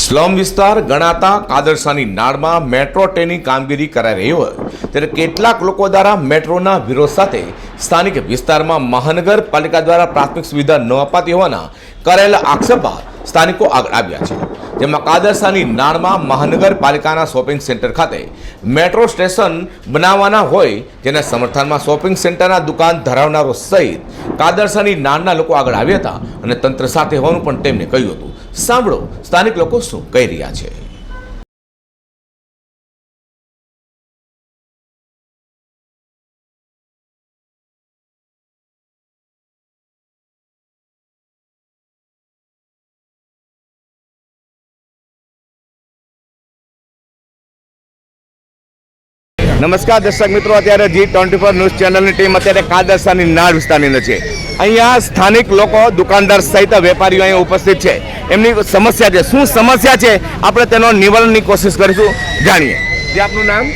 Slum વિસ્તાર ગણાતા કાદરસાની નાળમાં metro ટ્રેનની કામગીરી કરાઈ રહી હોય, ત્યારે કેટલાક લોકો દ્વારા મેટ્રોના વિરોધ સાથે સ્થાનિક વિસ્તારમાં મહાનગરપાલિકા દ્વારા પ્રાથમિક સુવિધા ન અપાતી હોવાના કરેલા આક્ષેપ સ્થાનિકો આગળ આવ્યા છે. જેમાં કાદરસાની નાળમાં મહાનગરપાલિકાના શોપિંગ સેન્ટર ખાતે મેટ્રો સ્ટેશન બનાવવાના હોય, જેના સમર્થનમાં શોપિંગ સેન્ટરના દુકાન ધરાવનારો સહિત કાદરસાની નાળના લોકો આગળ આવ્યા હતા અને તંત્ર સાથે હોવાનું પણ તેમણે કહ્યું હતું. સાંભળો, સ્થાનિક લોકો શું કહી રહ્યા છે? નમસ્કાર, દર્શક મિત્રો. અત્યારે જી ટ્વેન્ટી ફોર ન્યૂઝ ચેનલની ટીમ અત્યારે કાદરસાની નાળ વિસ્તારની અંદર છે. અહીંયા સ્થાનિક લોકો દુકાનદાર સહિત વેપારીઓ અહીંયા ઉપસ્થિત છે. એમની સમસ્યા છે. શું સમસ્યા છે? આપણે તેનો નિવારણની કોશિશ કરીશું. જાણીએ. જે આપનું નામ?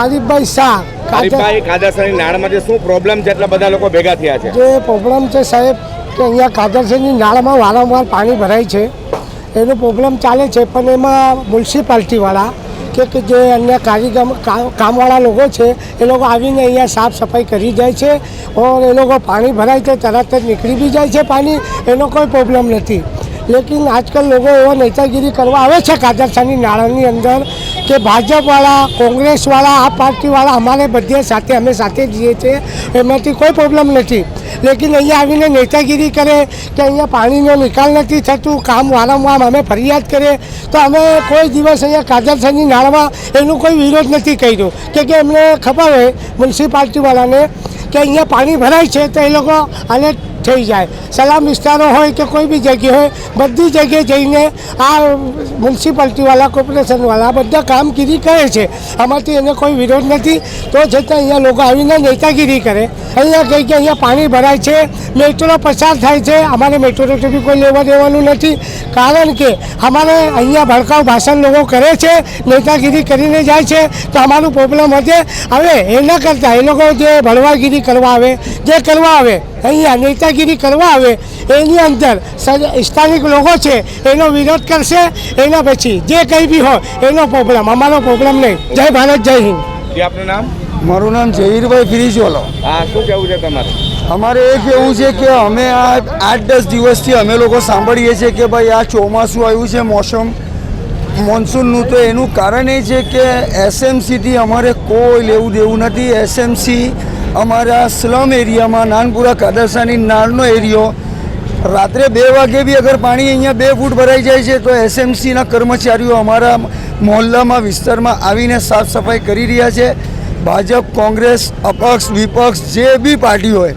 આરીફભાઈ શાહ આરીફભાઈ કાદરસરની નાળમાં જે શું પ્રોબ્લેમ છે? એટલા બધા લોકો ભેગા થયા છે. જે પ્રોબ્લેમ છે સાહેબ કે અહીંયા કાદરસરની નાળામાં વારંવાર પાણી ભરાય છે. એનો પ્રોબ્લેમ ચાલે છે પણ એમાં મ્યુનિસિપાલિટીવાળા કે જે અન્ય કારીગર કામવાળા લોકો છે, એ લોકો આવીને અહીંયા સાફ સફાઈ કરી જાય છે ઓર એ લોકો પાણી ભરાય છે, તરત જ નીકળી બી જાય છે પાણી, એનો કોઈ પ્રોબ્લેમ નથી. લેકિન આજકાલ લોકો એવા નેતાગીરી કરવા આવે છે કાદરસાની નાળાની અંદર કે ભાજપવાળા, કોંગ્રેસવાળા, આ પાર્ટીવાળા અમારે બધે સાથે, અમે સાથે જઈએ છીએ. એમાંથી કોઈ પ્રોબ્લેમ નથી. લેકિન અહીંયા આવીને નેતાગીરી કરે, કે અહીંયા પાણીનો નિકાલ નથી થતું, કામ વારંવાર અમે ફરિયાદ કરીએ તો અમે કોઈ દિવસ અહીંયા કાજલસરની નાળમાં એનું કોઈ વિરોધ નથી કર્યો. કે એમને ખબર હોય, મ્યુનિસિપાલિટીવાળાને, કે અહીંયા પાણી ભરાય છે તો એ લોકો આને થઈ જાય. સલામ વિસ્તારો હોય કે કોઈ બી જગ્યા હોય, બધી જગ્યાએ જઈને આ મ્યુનિસિપાલિટીવાળા, કોર્પોરેશનવાળા બધા કામગીરી કરે છે. આમાંથી એને કોઈ વિરોધ નથી. તો છતાં અહીંયા લોકો આવીને નેતાગીરી કરે. અહીંયા કંઈ કે અહીંયા પાણી ભરાય છે, મેટ્રો પસાર થાય છે. અમારે મેટ્રોથી બી કોઈ લેવા દેવાનું નથી. કારણ કે અમારે અહીંયા ભડકાઉ ભાષણ લોકો કરે છે, નેતાગીરી કરીને જાય છે. તો અમારું પ્રોબ્લેમ વધે. હવે એના કરતાં એ લોકો જે ભળવાગીરી કરવા આવે, જે કરવા આવે અહીંયા નેતાગીરી કરવા આવે એની અંદર સ્થાનિક લોકો છે એનો વિરોધ કરશે એના પછી જે કંઈ બી હોય એનો પ્રોબ્લેમ અમારો પ્રોબ્લેમ નહીં. જય ભારત જય હિન્દ. આપનું નામ? મારું નામ જહીરભાઈ ફિરીજવાલો. હા શું કહેવું છે તમારું? અમારે એ કહેવું છે કે અમે આ આઠ દસ દિવસથી અમે લોકો સાંભળીએ છીએ કે ભાઈ આ ચોમાસું આવ્યું છે મોસમ મોન્સૂનનું તો એનું કારણ એ છે કે એસએમસીથી અમારે કોઈ લેવું દેવું નથી. એસએમસી અમારા સ્લમ એરિયામાં નાનપુરા કાદરસાની નાળનો એરિયો. રાત્રે બે વાગે બી અગર પાણી અહીંયા બે ફૂટ ભરાઈ જાય છે, તો એસએમસીના કર્મચારીઓ અમારા મોહલ્લામાં, વિસ્તારમાં આવીને સાફ સફાઈ કરી રહ્યા છે. ભાજપ, કોંગ્રેસ, અપક્ષ, વિપક્ષ, જે બી પાર્ટી હોય,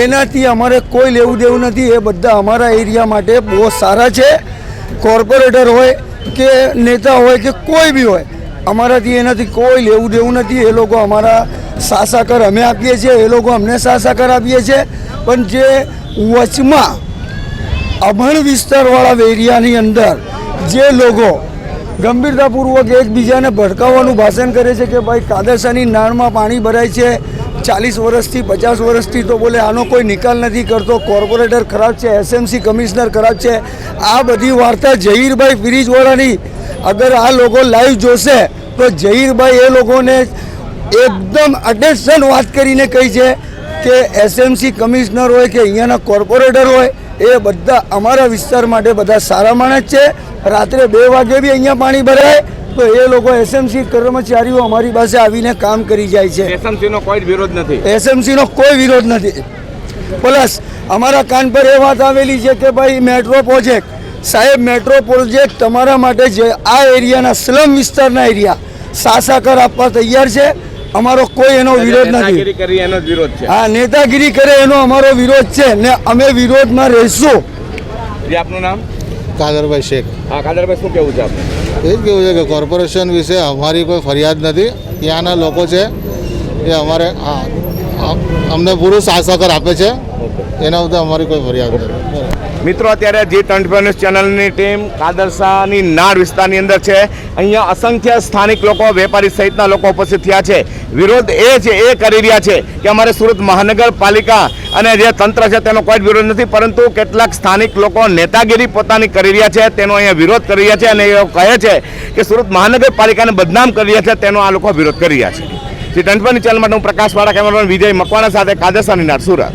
એનાથી અમારે કોઈ લેવું દેવું નથી. એ બધા અમારા એરિયા માટે બહુ સારા છે. કોર્પોરેટર હોય કે નેતા હોય કે કોઈ બી હોય, અમારાથી એનાથી કોઈ લેવું દેવું નથી. એ લોકો અમારા સાસાકર અમે આપીએ છીએ, એ લોકો અમને સાસાકર આપીએ છીએ પણ જે વચમાં અભણ વિસ્તારવાળા એરિયાની અંદર જે લોકો ગંભીરતાપૂર્વક એકબીજાને ભડકાવવાનું ભાષણ કરે છે કે ભાઈ કાદરસાની નાળમાં પાણી ભરાય છે, ચાલીસ વર્ષથી, પચાસ વર્ષથી તો બોલે આનો કોઈ નિકાલ નથી કરતો, કોર્પોરેટર ખરાબ છે, એસએમસી કમિશનર ખરાબ છે. આ બધી વાર્તા જહીરભાઈ ફિરીજવાળાની, અગર આ લોકો લાઈવ જોશે, તો જહીરભાઈ એ લોકોને એકદમ અટેન્શન વાત કરીને કહી છે કે એસએમસી કમિશનર હોય કે અહીંયાના કોર્પોરેટર હોય એ બધા અમારા વિસ્તાર માટે બધા સારા માણસ છે. રાત્રે બે વાગે બી અહીંયા પાણી ભરાય તો એ લોકો એસએમસી કર્મચારીઓ અમારી પાસે આવીને કામ કરી જાય છે. એસએમસીનો કોઈ વિરોધ નથી. એસએમસીનો કોઈ વિરોધ નથી. પ્લસ અમારા કાન પર એ વાત આવેલી છે કે ભાઈ મેટ્રો પ્રોજેક્ટ સાહેબ મેટ્રો પ્રોજેક્ટ તમારા માટે જે આ એરિયાના સ્લમ વિસ્તારના એરિયા સાસાકર આપવા તૈયાર છે. અમારો કોઈ એનો વિરોધ નથી. નેતાગીરી કરી એનો જ વિરોધ છે. હા નેતાગીરી કરે એનો અમારો વિરોધ છે ને અમે વિરોધમાં રહીશું. જે આપનું નામ? કાદરભાઈ શેખ. હા કાદરભાઈ શું કેવું છે આપનું? એ જ કેવું છે કે કોર્પોરેશન વિશે અમારી કોઈ ફરિયાદ નથી. ત્યાંના લોકો છે એ અમારે હા, અમને પૂરું સાથ આપે છે. એના બધા અમારી કોઈ ફરિયાદ નથી. મિત્રો, અત્યારે જે ટ્વેન્ટી ચેનલની ટીમ કાદરસાની નાળ વિસ્તારની અંદર છે. અહીંયા અસંખ્ય સ્થાનિક લોકો, વેપારી સહિતના લોકો ઉપસ્થિત થયા છે. વિરોધ એ છે, એ કરી રહ્યા છે કે અમારે સુરત મહાનગરપાલિકા અને જે તંત્ર છે, તેનો કોઈ જ વિરોધ નથી, પરંતુ કેટલાક સ્થાનિક લોકો નેતાગીરી પોતાની કરી રહ્યા છે, તેનો અહીંયા વિરોધ કરી રહ્યા છે અને એ કહે છે કે સુરત મહાનગરપાલિકાને બદનામ કરી રહ્યા છે, તેનો આ લોકો વિરોધ કરી રહ્યા છે. શ્રી ટ્વેન્ટી ચેનલ માટે હું પ્રકાશ વાળા, કેમેરામેન વિજય મકવાણા સાથે કાદરસાની નાળ સુરત.